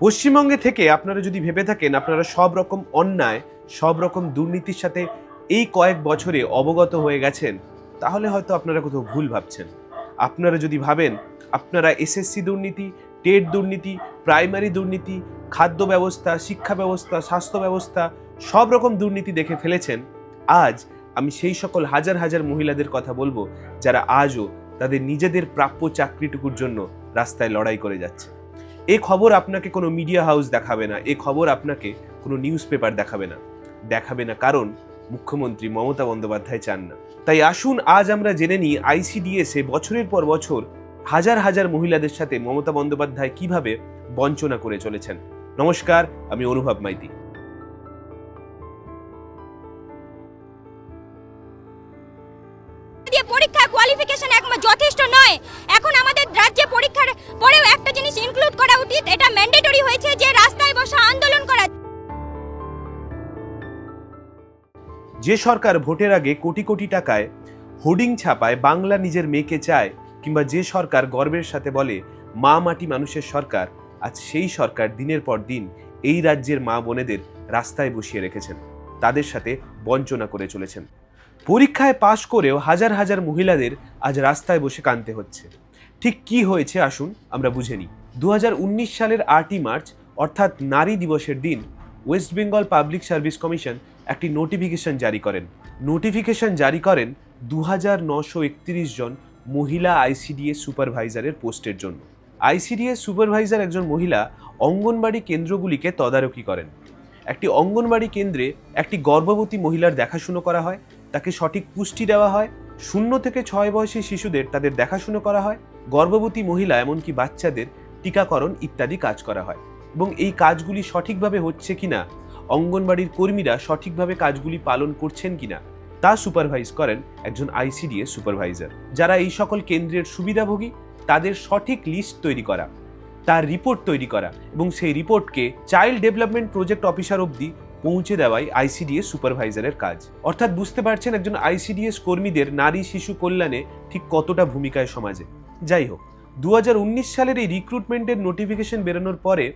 পশ্চিমবঙ্গে থেকে আপনারা যদি ভেবে থাকেন, আপনারা সব রকম অন্যায়, সব রকম দুর্নীতির সাথে এই কয়েক বছরে অবগত হয়ে গেছেন, তাহলে হয়তো আপনারা কোথাও ভুল ভাবছেন। আপনারা যদি ভাবেন, আপনারা এসএসসি দুর্নীতি টেট দুর্নীতি প্রাইমারি দুর্নীতি, খাদ্য ব্যবস্থা, শিক্ষা ব্যবস্থা, স্বাস্থ্য ব্যবস্থা, সব রকম দুর্নীতি দেখে ফেলেছেন, আজ আমি সেই সকল হাজার হাজার মহিলাদের কথা বলব, যারা আজও তাদের নিজেদের প্রাপ্য চাকরিটুকুর জন্য রাস্তায় লড়াই করে যাচ্ছে। এ খবর আপনাকে কোনো মিডিয়া হাউস দেখাবে না, এ খবর আপনাকে কোনো নিউজ পেপার দেখাবে না দেখাবে না। কারণ মুখ্যমন্ত্রী মমতা বন্দ্যোপাধ্যায় চান না। তাই আসুন, আজ আমরা জেনে নিই আইসিডিএস বছরের পর বছর হাজার হাজার মহিলাদের সাথে মমতা বন্দ্যোপাধ্যায় কীভাবে বঞ্চনা করে চলেছেন। নমস্কার, আমি অনুভব মাইতি। পরীক্ষা কোয়ালিফিকেশন যথেষ্ট নয়। এখন পরেও একটা জিনিস ইনক্লুড করা উচিত, এটা ম্যান্ডেটরি হয়েছে যে রাস্তায় বসে আন্দোলন করা। যে সরকার ভোটের আগে কোটি কোটি টাকায় হোর্ডিং ছাপায় বাংলা নিজের মেয়েকে চায়, কিংবা যে সরকার গর্বের সাথে বলে, মা মাটি মানুষের সরকার, আজ সেই সরকার দিনের পর দিন এই রাজ্যের মা বোনেদের রাস্তায় বসিয়ে রেখেছেন, তাদের সাথে বঞ্চনা করে চলেছেন। পরীক্ষায় পাশ করেও হাজার হাজার মহিলাদের আজ রাস্তায় বসে কাঁদতে হচ্ছে। ঠিক কি হয়েছে আসুন আমরা বুঝে নিই। দু হাজার উনিশ সালের আটই মার্চ, অর্থাৎ নারী দিবসের দিন, West Bengal public service commission একটি নোটিফিকেশন জারি করেন। নোটিফিকেশন জারি করেন দু জন মহিলা আইসিডিএস সুপারভাইজারের পোস্টের জন্য। আইসিডিএস সুপারভাইজার একজন মহিলা অঙ্গনবাড়ি কেন্দ্রগুলিকে তদারকি করেন। একটি অঙ্গনবাড়ি কেন্দ্রে একটি গর্ভবতী মহিলার দেখাশুনো করা হয়, তাকে সঠিক পুষ্টি দেওয়া হয় শূন্য থেকে ছয় বয়সী শিশুদের তাদের দেখাশুনো করা হয়, গর্ভবতী মহিলা এমনকি বাচ্চাদের টিকাকরণ ইত্যাদি কাজ করা হয়। এবং এই কাজগুলি সঠিকভাবে হচ্ছে কিনা, অঙ্গনবাড়ির কর্মীরা সঠিকভাবে কাজগুলি পালন করছেন কিনা, তা সুপারভাইজ করেন একজন আইসিডিএস সুপারভাইজার। যারা এই সকল কেন্দ্রের সুবিধাভোগী, তাদের সঠিক লিস্ট তৈরি করা, তার রিপোর্ট তৈরি করা এবং সেই রিপোর্টকে চাইল্ড ডেভেলপমেন্ট প্রজেক্ট অফিসার অবধি পৌঁছে দেওয়াই আইসিডিএস সুপারভাইজারের কাজ। অর্থাৎ বুঝতে পারছেন একজন আইসিডিএস কর্মীদের নারী শিশু কল্যাণে ঠিক কতটা ভূমিকায় সমাজে। যাই হোক দু হাজার উনিশ সালের এই রিক্রুটমেন্টের নোটিফিকেশন বেরোনোর পরে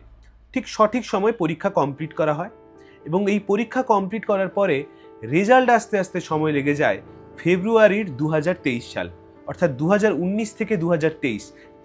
ঠিক সঠিক সময় পরীক্ষা কমপ্লিট করা হয় এবং এই পরীক্ষা কমপ্লিট করার পরে রেজাল্ট আসতে আসতে সময় লেগে যায় ফেব্রুয়ারির দু হাজার তেইশ সাল। অর্থাৎ দু হাজার উনিশ থেকে দু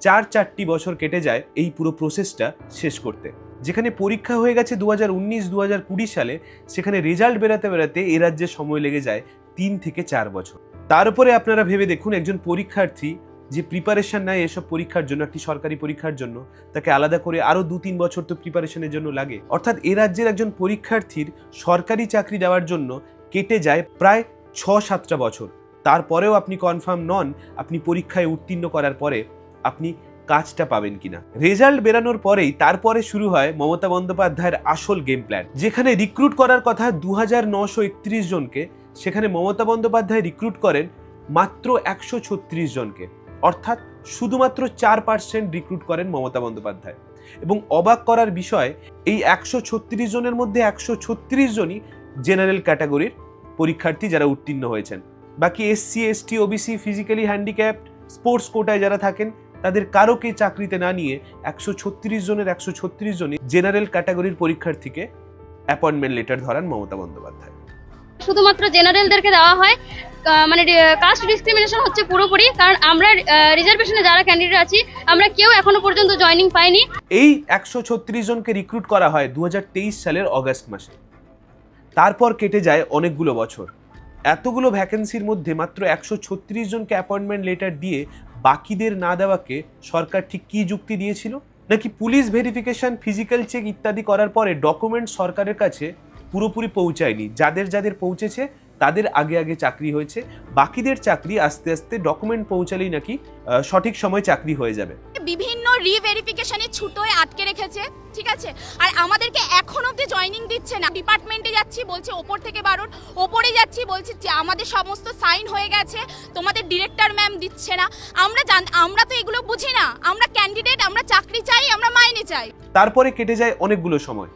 চার চারটি বছর কেটে যায় এই পুরো প্রসেসটা শেষ করতে। যেখানে পরীক্ষা হয়ে গেছে দু হাজার উনিশ কুড়ি সালে, সেখানে রেজাল্ট বেরাতে বেরাতে এ রাজ্যে সময় লেগে যায় তিন থেকে চার বছর। তার উপরে আপনারা ভেবে দেখুন, একজন পরীক্ষার্থী যে প্রিপারেশন নেয় এসব পরীক্ষার জন্য, একটি সরকারি পরীক্ষার জন্য, তাকে আলাদা করে আরও দু তিন বছর তো প্রিপারেশনের জন্য লাগে। অর্থাৎ এ রাজ্যের একজন পরীক্ষার্থীর সরকারি চাকরি দেওয়ার জন্য কেটে যায় প্রায় ছ সাতটা বছর। তারপরেও আপনি কনফার্ম নন, আপনি পরীক্ষায় উত্তীর্ণ করার পরে আপনি কাজটা পাবেন কিনা। রেজাল্ট বেরানোর পরেই তারপরে শুরু হয় মমতা বন্দ্যোপাধ্যায়ের আসল গেম প্ল্যান যেখানে রিক্রুট করার কথা দু জনকে, সেখানে মমতা বন্দ্যোপাধ্যায় রিক্রুট করেন মাত্র একশো ছত্রিশ জনকে। অর্থাৎ শুধুমাত্র চার পার্সেন্ট রিক্রুট করেন মমতা বন্দ্যোপাধ্যায়। এবং অবাক করার বিষয়, এই একশো ছত্রিশ জনের মধ্যে একশো ছত্রিশ জনই জেনারেল ক্যাটাগরির পরীক্ষার্থী যারা উত্তীর্ণ হয়েছেন। বাকি SC ST OBC physically handicapped sports কোটায় যারা থাকেন তাদের কারোকে চাকরিতে না নিয়ে একশো ছত্রিশ জনের একশো ছত্রিশ জনই জেনারেল ক্যাটাগরির পরীক্ষার্থীকে অ্যাপয়েন্টমেন্ট লেটার ধরান মমতা বন্দ্যোপাধ্যায়। শুধুমাত্র জেনারেলদেরকে দেওয়া হয় মানে কাস্ট ডিসক্রিমিনেশন হচ্ছে পুরোপুরি কারণ আমরা রিজার্ভেশনে যারা ক্যান্ডিডেট আছি আমরা কেউ এখনও পর্যন্ত জয়েনিং পাইনি। এই একশো ছত্রিশ জনকে রিক্রুট করা হয় দু হাজার তেইশ সালের অগাস্ট মাসে। তারপর কেটে যায় অনেকগুলো বছর। এতগুলো ভ্যাকেন্সির মধ্যে মাত্র একশো ছত্রিশ জনকে অ্যাপয়েন্টমেন্ট লেটার দিয়ে বাকিদের না দেওয়াকে সরকার ঠিক কী যুক্তি দিয়েছিল? নাকি পুলিশ ভেরিফিকেশন, ফিজিক্যাল চেক ইত্যাদি করার পরে ডকুমেন্ট সরকারের কাছে পুরোপুরি পৌঁছায়নি? যাদের যাদের পৌঁছেছে তাদের আগে আগে চাকরি হয়েছে। বাকিদের চাকরি আস্তে আস্তে ডকুমেন্ট পৌঁছালেই নাকি সঠিক সময় চাকরি হয়ে যাবে। বিভিন্ন রিভেরিফিকেশনে ছুটোয় আটকে রেখেছে ঠিক আছে? আর আমাদেরকে এখন অবধি জয়েনিং দিচ্ছে না। ডিপার্টমেন্টে যাচ্ছি বলছে ওপর থেকে বারণ ওপরে যাচ্ছি বলছে যে আমাদের সমস্ত সাইন হয়ে গেছে তোমাদের ডিরেক্টর ম্যাম দিচ্ছে না। আমরা জান আমরা তো এগুলো বুঝি না। আমরা ক্যান্ডিডেট আমরা চাকরি চাই আমরা মাইনে চাই। তারপরে কেটে যায় অনেকগুলো সময়।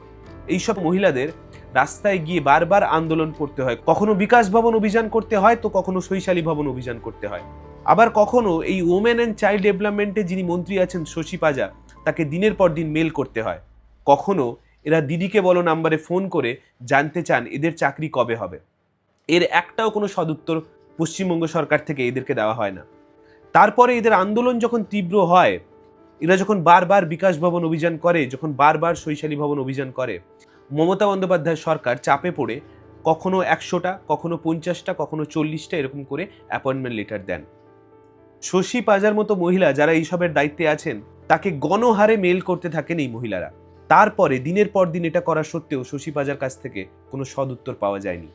এইসব মহিলাদের রাস্তায় গিয়ে বারবার আন্দোলন করতে হয়। কখনো বিকাশ ভবন অভিযান করতে হয়, তো কখনো শৈশালী ভবন অভিযান করতে হয়। আবার কখনো এই ওমেন অ্যান্ড চাইল্ড ডেভেলপমেন্টে যিনি মন্ত্রী আছেন শশী পাজা তাকে দিনের পর দিন মেল করতে হয়। কখনো এরা দিদিকে বলো নাম্বারে ফোন করে জানতে চান এদের চাকরি কবে হবে। এর একটাও কোনো সদুত্তর পশ্চিমবঙ্গ সরকার থেকে এদেরকে দেওয়া হয় না। তারপরে এদের আন্দোলন যখন তীব্র হয়, এরা যখন বারবার বিকাশ ভবন অভিযান করে, যখন বারবার শৈশালী ভবন অভিযান করে মমতা বন্দ্যোপাধ্যায় সরকার চাপে পড়ে কখনো একশোটা, কখনো পঞ্চাশটা, কখনো চল্লিশটা এরকম করে অ্যাপয়েন্টমেন্ট লেটার দেন। শশী পাজার মতো মহিলা যারা এইসবের দায়িত্বে আছেন, তাকে গণহারে মেল করতে থাকেন এই মহিলারা। তারপরে দিনের পর দিন এটা করা সত্ত্বেও শশী পাজার কাছ থেকে কোনো সদুত্তর পাওয়া যায়নি।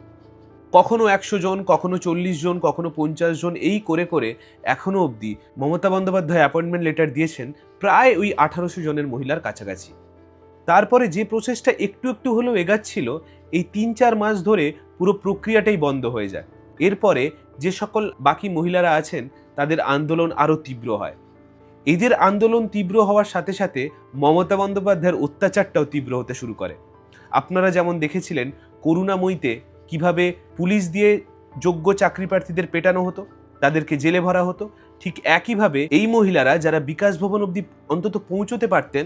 কখনো একশো জন, কখনো চল্লিশ জন, কখনো পঞ্চাশ জন এই করে করে এখনও অবধি মমতা বন্দ্যোপাধ্যায় অ্যাপয়েন্টমেন্ট লেটার দিয়েছেন প্রায় ওই আঠারোশো জনের মহিলার কাছাকাছি। তারপরে যে প্রসেসটা একটু একটু হলেও এগাচ্ছিল, এই তিন চার মাস ধরে পুরো প্রক্রিয়াটাই বন্ধ হয়ে যায়। এরপরে যে সকল বাকি মহিলারা আছেন, তাদের আন্দোলন আরও তীব্র হয়। এদের আন্দোলন তীব্র হওয়ার সাথে সাথে মমতা বন্দ্যোপাধ্যায়ের অত্যাচারটাও তীব্র হতে শুরু করে। আপনারা যেমন দেখেছিলেন, করুণাময়ীতে কীভাবে পুলিশ দিয়ে যোগ্য চাকরি প্রার্থীদের পেটানো হতো, তাদেরকে জেলে ভরা হতো, ঠিক একইভাবে এই মহিলারা যারা বিকাশ ভবন অবধি অন্তত পৌঁছতে পারতেন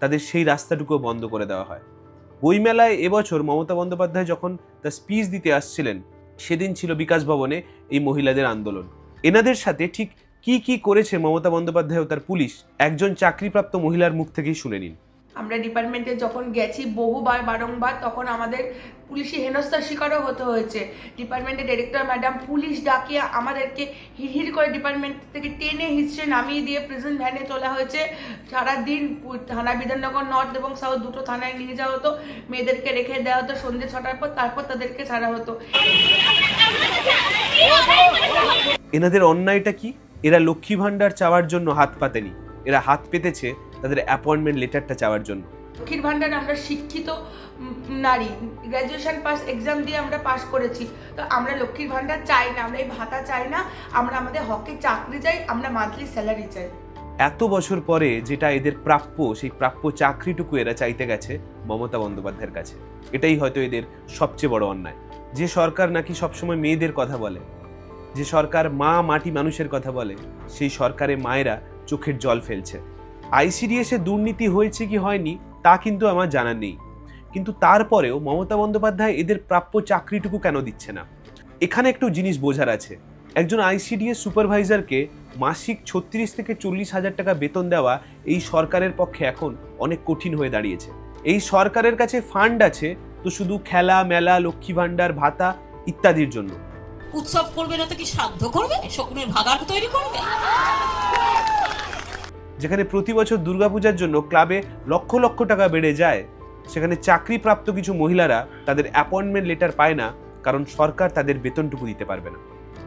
তাদের সেই রাস্তাটুকুও বন্ধ করে দেওয়া হয়। বইমেলায় এবছর মমতা বন্দ্যোপাধ্যায় যখন তার স্পিচ দিতে আসছিলেন, সেদিন ছিল বিকাশ ভবনে এই মহিলাদের আন্দোলন। এনাদের সাথে ঠিক কি কি করেছে মমতা বন্দ্যোপাধ্যায় ও তার পুলিশ, একজন চাকরিপ্রাপ্ত মহিলার মুখ থেকেই শুনে নিন। আমরা ডিপার্টমেন্টে যখন গেছি বহুবার, বারংবার, তখন আমাদের পুলিশি হেনস্থার শিকারও হতে হয়েছে। ডিপার্টমেন্টের ডিরেক্টর, ম্যাডাম, পুলিশ ডাকিয়ে আমাদেরকে হিড়হিড় করে ডিপার্টমেন্ট থেকে টেনে হিচড়ে নামিয়ে দিয়ে প্রেজেন্ট ভ্যানে তোলা হয়েছে। সারাদিন থানা বিধাননগর নর্থ এবং সাউথ দুটো থানায় নিয়ে যাওয়া হতো। মেয়েদেরকে রেখে দেওয়া হতো সন্ধ্যে ছটার পর, তারপর তাদেরকে ছাড়া হতো। এনাদের অন্যায়টা কি? এরা লক্ষ্মী ভাণ্ডার চাওয়ার জন্য হাত পাতেনি। এরা হাত পেতেছে তাদের অ্যাপয়েন্টমেন্ট লেটারটা চাওয়ার জন্য। লক্ষ্মীর ভাণ্ডার আমরা শিক্ষিত নারী গ্র্যাজুয়েশন পাস এক্সাম দিয়ে আমরা পাস করেছি। তো আমরা লক্ষ্মীর ভাণ্ডার চাই না আমরা এই ভাতা চাই না আমরা আমাদের হকে চাকরি চাই আমরা মান্থলি স্যালারি চাই। এত বছর পরে যেটা এদের প্রাপ্য সেই প্রাপ্য চাকরিটুকু এরা চাইতে গেছে মমতা বন্দ্যোপাধ্যায়ের কাছে। এটাই হয়তো এদের সবচেয়ে বড় অন্যায়। যে সরকার নাকি সবসময় মেয়েদের কথা বলে যে সরকার মা মাটি মানুষের কথা বলে সেই সরকারে মায়েরা চোখের জল ফেলছে। আইসিডিএস দুর্নীতি হয়েছে কি হয়নি, তা কিন্তু আমার জানা নেই। কিন্তু তারপরেও মমতা বন্দ্যোপাধ্যায় এদের প্রাপ্য চাকরিটুকু কেন দিচ্ছে না? এখানে একটু জিনিস বোঝার আছে। একজন আইসিডিএস সুপারভাইজারকে মাসিক ছত্রিশ থেকে চল্লিশ হাজার টাকা বেতন দেওয়া এই সরকারের পক্ষে এখন অনেক কঠিন হয়ে দাঁড়িয়েছে। এই সরকারের কাছে ফান্ড আছে তো শুধু খেলা, মেলা, লক্ষ্মী ভাণ্ডার, ভাতা ইত্যাদির জন্য। উৎসব করবে না তো কি সাধ্য করবে? শকুনের ভাগার তৈরি করবে? যেখানে প্রতি বছর দুর্গাপূজার জন্য ক্লাবে লক্ষ লক্ষ টাকা বেড়ে যায়। সেখানে চাকরিপ্রাপ্ত কিছু মহিলারা তাদের অ্যাপয়েন্টমেন্ট লেটার পায় না, কারণ সরকার তাদের বেতনটুকু দিতে পারবে না।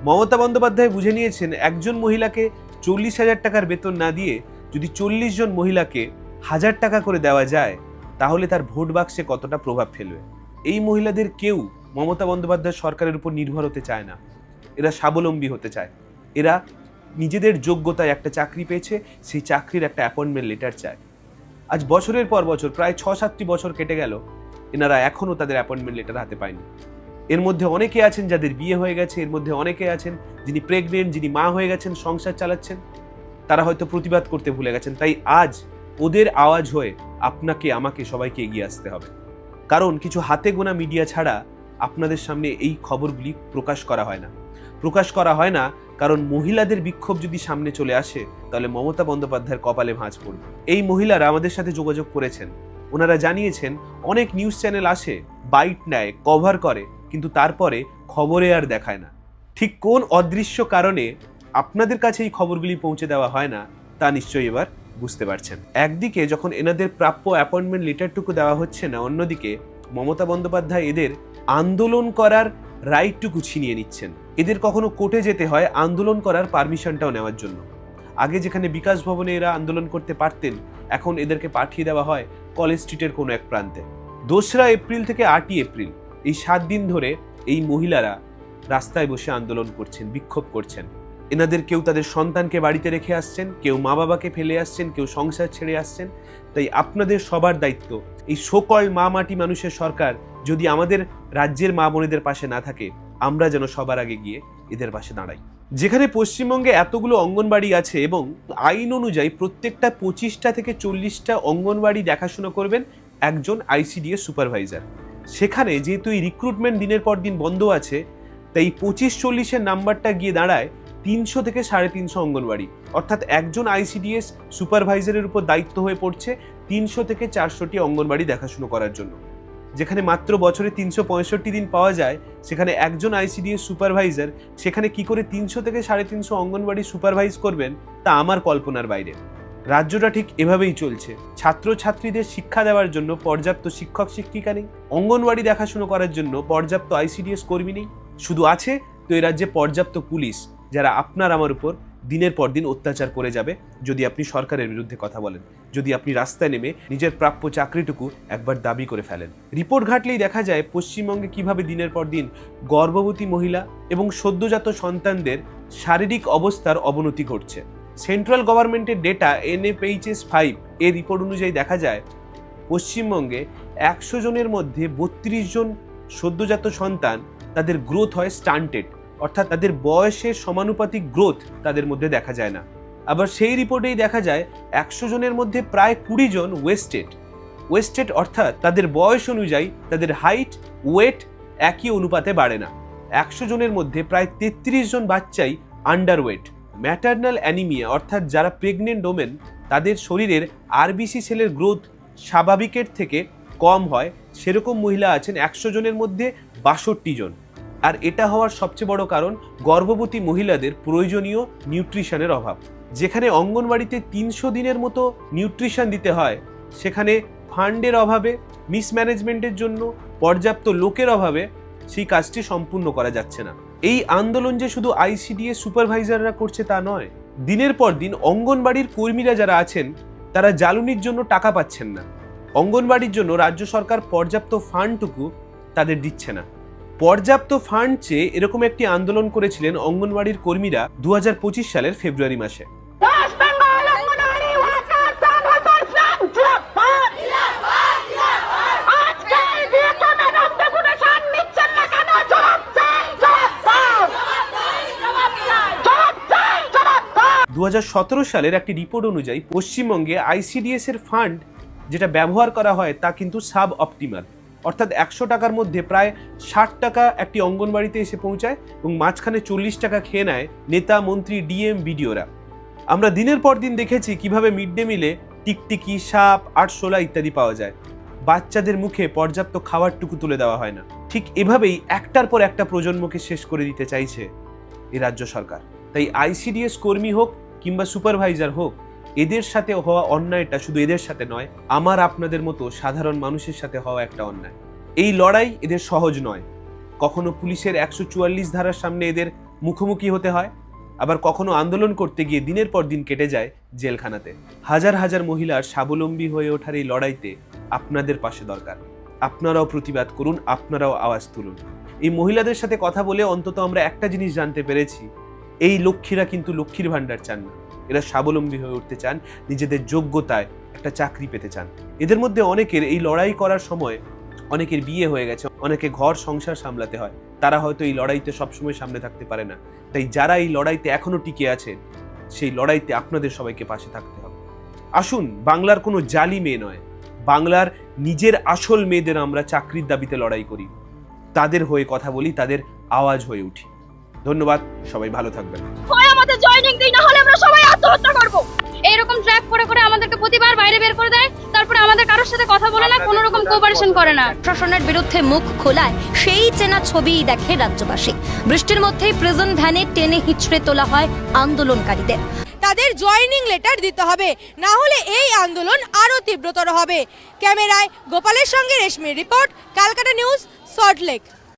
মমতা বন্দ্যোপাধ্যায় বুঝে নিয়েছেন, একজন মহিলাকে চল্লিশ হাজার টাকার বেতন না দিয়ে যদি চল্লিশ জন মহিলাকে হাজার টাকা করে দেওয়া যায়, তাহলে তার ভোট বাক্সে কতটা প্রভাব ফেলবে? এই মহিলাদের কেউ মমতা বন্দ্যোপাধ্যায় সরকারের উপর নির্ভর হতে চায় না। এরা স্বাবলম্বী হতে চায়। এরা নিজেদের যোগ্যতায় একটা চাকরি পেয়েছে, সেই চাকরির একটা অ্যাপয়েন্টমেন্ট লেটার চায়। আজ বছরের পর বছর, প্রায় ছ সাতটি বছর কেটে গেল, এনারা এখনও তাদের অ্যাপয়েন্টমেন্ট লেটার হাতে পায়নি। এর মধ্যে অনেকে আছেন যাদের বিয়ে হয়ে গেছে, এর মধ্যে অনেকে আছেন যিনি প্রেগনেন্ট যিনি মা হয়ে গেছেন, সংসার চালাচ্ছেন। তারা হয়তো প্রতিবাদ করতে ভুলে গেছেন, তাই আজ ওদের আওয়াজ হয়ে আপনাকে, আমাকে সবাইকে এগিয়ে আসতে হবে। কারণ কিছু হাতে গোনা মিডিয়া ছাড়া আপনাদের সামনে এই খবরগুলি প্রকাশ করা হয় না। প্রকাশ করা হয় না, কারণ মহিলাদের বিক্ষোভ যদি সামনে চলে আসে, তাহলে মমতা বন্দ্যোপাধ্যায়ের কপালে ভাঁজ পড়বে। এই মহিলারা আমাদের সাথে যোগাযোগ করেছেন। ওনারা জানিয়েছেন, অনেক নিউজ চ্যানেল আসে বাইট নেয়, কভার করে, কিন্তু তারপরে খবরে আর দেখায় না। ঠিক কোন অদৃশ্য কারণে আপনাদের কাছে এই খবরগুলি পৌঁছে দেওয়া হয় না, তা নিশ্চয়ই এবার বুঝতে পারছেন। একদিকে যখন এনাদের প্রাপ্য অ্যাপয়েন্টমেন্ট লেটারটুকু দেওয়া হচ্ছে না, অন্যদিকে মমতা বন্দ্যোপাধ্যায় এদের আন্দোলন করার রাইটটুকু ছিনিয়ে নিচ্ছেন। এদের কখনো কোর্টে যেতে হয়, আন্দোলন করার পারমিশনটাও নেওয়ার জন্য। আগে যেখানে বিকাশ ভবনে এরা আন্দোলন করতে পারতেন, এখন এদেরকে পাঠিয়ে দেওয়া হয় কলেজ স্ট্রিটের কোনো এক প্রান্তে। দোসরা এপ্রিল থেকে আটই এপ্রিল, এই সাত দিন ধরে এই মহিলারা রাস্তায় বসে আন্দোলন করছেন, বিক্ষোভ করছেন। এনাদের কেউ তাদের সন্তানকে বাড়িতে রেখে আসছেন, কেউ মা বাবাকে ফেলে আসছেন, কেউ সংসার ছেড়ে আসছেন। তাই আপনাদের সবার দায়িত্ব, এই সকল মা মাটি মানুষের সরকার যদি আমাদের রাজ্যের মা বোনেদের পাশে না থাকে আমরা যেন সবার আগে গিয়ে এদের পাশে দাঁড়াই। যেখানে পশ্চিমবঙ্গে এতগুলো অঙ্গনবাড়ি আছে এবং আইন অনুযায়ী প্রত্যেকটা পঁচিশটা থেকে চল্লিশটা অঙ্গনবাড়ি দেখাশোনা করবেন একজন আইসিডিএস সুপারভাইজার। সেখানে যেহেতু এই রিক্রুটমেন্ট দিনের পর দিন বন্ধ আছে, তাই পঁচিশ চল্লিশের নাম্বারটা গিয়ে দাঁড়ায় তিনশো থেকে সাড়ে তিনশো অঙ্গনবাড়ি। অর্থাৎ একজন আইসিডিএস সুপারভাইজারের উপর দায়িত্ব হয়ে পড়ছে তিনশো থেকে চারশোটি অঙ্গনবাড়ি দেখাশুনো করার জন্য। যেখানে মাত্র বছরে তিনশো পঁয়ষট্টি দিন পাওয়া যায়, সেখানে একজন আইসিডিএস সুপারভাইজার সেখানে কি করে তিনশো থেকে সাড়ে তিনশো অঙ্গনবাড়ি সুপারভাইজ করবেন, তা আমার কল্পনার বাইরে। রাজ্যটা ঠিক এভাবেই চলছে। ছাত্রছাত্রীদের শিক্ষা দেওয়ার জন্য পর্যাপ্ত শিক্ষক শিক্ষিকা নেই। অঙ্গনওয়াড়ি দেখাশুনো করার জন্য পর্যাপ্ত আইসিডিএস কর্মী নেই। শুধু আছে তো এই রাজ্যে পর্যাপ্ত পুলিশ, যারা আপনার আমার উপর দিনের পর দিন অত্যাচার করে যাবে যদি আপনি সরকারের বিরুদ্ধে কথা বলেন। যদি আপনি রাস্তায় নেমে নিজের প্রাপ্য চাকরিটুকু একবার দাবি করে ফেলেন। রিপোর্ট ঘাটলেই দেখা যায় পশ্চিমবঙ্গে কীভাবে দিনের পর দিন গর্ভবতী মহিলা এবং সদ্যজাত সন্তানদের শারীরিক অবস্থার অবনতি ঘটছে। সেন্ট্রাল গভর্নমেন্টের ডেটা এনএফএইচএস ফাইভ এর রিপোর্ট অনুযায়ী দেখা যায় পশ্চিমবঙ্গে একশো জনের মধ্যে বত্রিশ জন সদ্যজাত সন্তান তাদের গ্রোথ হয় স্টান্টেড অর্থাৎ তাদের বয়সের সমানুপাতিক গ্রোথ তাদের মধ্যে দেখা যায় না। আবার সেই রিপোর্টেই দেখা যায় একশো জনের মধ্যে প্রায় কুড়ি জন ওয়েস্টেড ওয়েস্টেড অর্থাৎ তাদের বয়স অনুযায়ী তাদের হাইট ওয়েট একই অনুপাতে বাড়ে না। একশো জনের মধ্যে প্রায় তেত্রিশ জন বাচ্চাই আন্ডারওয়েট ম্যাটার্নাল অ্যানিমিয়া অর্থাৎ যারা প্রেগনেন্ট ওমেন তাদের শরীরের আরবিসি সেলের গ্রোথ স্বাভাবিকের থেকে কম হয়। সেরকম মহিলা আছেন একশো জনের মধ্যে বাষট্টি জন। আর এটা হওয়ার সবচেয়ে বড় কারণ গর্ভবতী মহিলাদের প্রয়োজনীয় নিউট্রিশনের অভাব। যেখানে অঙ্গনবাড়িতে তিনশো দিনের মতো নিউট্রিশন দিতে হয়, সেখানে ফান্ডের অভাবে, মিসম্যানেজমেন্টের জন্য পর্যাপ্ত লোকের অভাবে সেই কাজটি সম্পূর্ণ করা যাচ্ছে না। এই আন্দোলন যে শুধু আইসিডিএস সুপারভাইজাররা করছে তা নয়, দিনের পর দিন অঙ্গনবাড়ির কর্মীরা যারা আছেন, তারা জ্বালানির জন্য টাকা পাচ্ছেন না। অঙ্গনবাড়ির জন্য রাজ্য সরকার পর্যাপ্ত ফান্ডটুকু তাদের দিচ্ছে না। পর্যাপ্ত ফান্ড চেয়ে এরকম একটি আন্দোলন করেছিলেন অঙ্গনওয়াড়ির কর্মীরা দু হাজার পঁচিশ সালের ফেব্রুয়ারি মাসে। দু সালের একটি রিপোর্ট অনুযায়ী পশ্চিমবঙ্গে আইসিডিএস এর ফান্ড যেটা ব্যবহার করা হয় তা কিন্তু সাব অপটিমাল অর্থাৎ একশো টাকার মধ্যে প্রায় ষাট টাকা একটি অঙ্গনবাড়িতে এসে পৌঁছায় এবং মাঝখানে চল্লিশ টাকা খেয়ে নেয় নেতা, মন্ত্রী, ডিএম, বিডিওরা। আমরা দিনের পর দিন দেখেছি কীভাবে মিড ডে মিলে টিকটিকি, সাপ আটশোলা ইত্যাদি পাওয়া যায়। বাচ্চাদের মুখে পর্যাপ্ত খাবারটুকু তুলে দেওয়া হয় না। ঠিক এভাবেই একটার পর একটা প্রজন্মকে শেষ করে দিতে চাইছে এই রাজ্য সরকার। তাই আইসিডিএস কর্মী হোক কিংবা সুপারভাইজার হোক এদের সাথে হওয়া অন্যায়টা শুধু এদের সাথে নয়, আমার আপনাদের মতো সাধারণ মানুষের সাথে হওয়া একটা অন্যায়। এই লড়াই এদের সহজ নয়। কখনো পুলিশের একশো চুয়াল্লিশ ধারার সামনে এদের মুখোমুখি হতে হয়, আবার কখনো আন্দোলন করতে গিয়ে দিনের পর দিন কেটে যায় জেলখানাতে। হাজার হাজার মহিলার স্বাবলম্বী হয়ে ওঠার এই লড়াইতে আপনাদের পাশে দরকার। আপনারাও প্রতিবাদ করুন, আপনারাও আওয়াজ তুলুন। এই মহিলাদের সাথে কথা বলে অন্তত আমরা একটা জিনিস জানতে পেরেছি, এই লক্ষ্মীরা কিন্তু লক্ষ্মীর ভাণ্ডার চান না। এরা স্বাবলম্বী হয়ে উঠতে চান, নিজেদের যোগ্যতায় একটা চাকরি পেতে চান। এদের মধ্যে অনেকের এই লড়াই করার সময় অনেকের বিয়ে হয়ে গেছে, অনেকে ঘর সংসার সামলাতে হয়। তারা হয়তো এই লড়াইতে সবসময় সামনে থাকতে পারে না। তাই যারা এই লড়াইতে এখনও টিকে আছেন সেই লড়াইতে আপনাদের সবাইকে পাশে থাকতে হবে। আসুন, বাংলার কোনো জালি মেয়ে নয়। বাংলার নিজের আসল মেয়েদের আমরা চাকরির দাবিতে লড়াই করি। তাদের হয়ে কথা বলি, তাদের আওয়াজ হয়ে উঠি। ধন্যবাদ সবাই ভালো থাকবেন। হয় আমাদের জয়েনিং দিই না হলে আমরা সবাই আত্মহত্যা করব। এইরকম ট্র্যাক করে করে আমাদেরকে প্রতিবার বাইরে বের করে দেয় তারপরে আমাদের কারোর সাথে কথা বলে না কোনো রকম কোঅপারেশন করে না। প্রশাসনের বিরুদ্ধে মুখ খোলায় সেই চেনা ছবিই দেখে রাজ্যবাসী। বৃষ্টির মধ্যেই প্রিজন ভ্যানে টেনে হিচড়ে তোলা হয় আন্দোলনকারীদের। তাদের জয়েনিং লেটার দিতে হবে না হলে এই আন্দোলন আরও তীব্রতর হবে। ক্যামেরায় গোপালের সঙ্গে রেশমির রিপোর্ট ক্যালকাটা নিউজ সল্টলেক